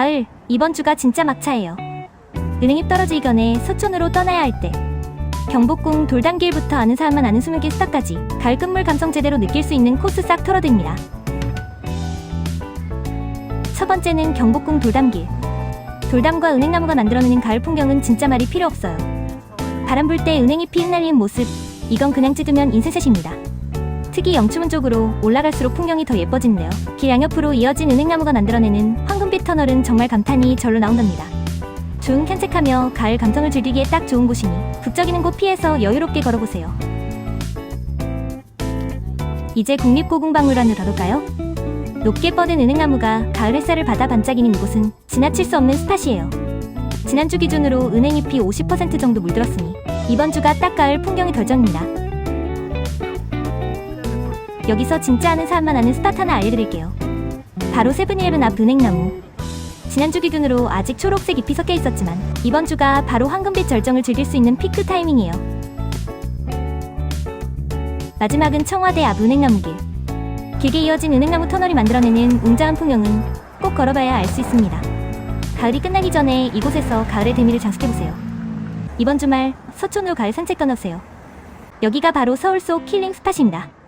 가을, 이번 주가 진짜 막차예요. 은행잎 떨어지기 전에 서촌으로 떠나야 할 때. 경복궁 돌담길부터 아는 사람만 아는 20개 스타까지 가을 끝물 감성 제대로 느낄 수 있는 코스 싹 털어드립니다. 첫 번째는 경복궁 돌담길. 돌담과 은행나무가 만들어내는 가을 풍경은 진짜 말이 필요 없어요. 바람 불 때 은행잎이 흩날리는 모습, 이건 그냥 찍으면 인생샷입니다. 특히 영추문 쪽으로 올라갈수록 풍경이 더 예뻐지네요. 길 양옆으로 이어진 은행나무가 만들어내는 황금빛 터널은 정말 감탄이 절로 나온답니다. 좋은 캔색하며 가을 감성을 즐기기에 딱 좋은 곳이니 북적이는 곳 피해서 여유롭게 걸어보세요. 이제 국립고궁박물관으로 가볼까요? 높게 뻗은 은행나무가 가을 햇살을 받아 반짝이는 이곳은 지나칠 수 없는 스팟이에요. 지난주 기준으로 은행잎이 50% 정도 물들었으니 이번 주가 딱 가을 풍경의 결정입니다. 여기서 진짜 아는 사람만 아는 스팟 하나 알려드릴게요. 바로 세븐일레븐 앞 은행나무. 지난주 기준으로 아직 초록색 잎이 섞여 있었지만 이번 주가 바로 황금빛 절정을 즐길 수 있는 피크 타이밍이에요. 마지막은 청와대 앞 은행나무길. 길게 이어진 은행나무 터널이 만들어내는 웅장한 풍경은 꼭 걸어봐야 알 수 있습니다. 가을이 끝나기 전에 이곳에서 가을의 대미를 장식해보세요. 이번 주말 서촌으로 가을 산책 떠나세요. 여기가 바로 서울 속 킬링 스팟입니다.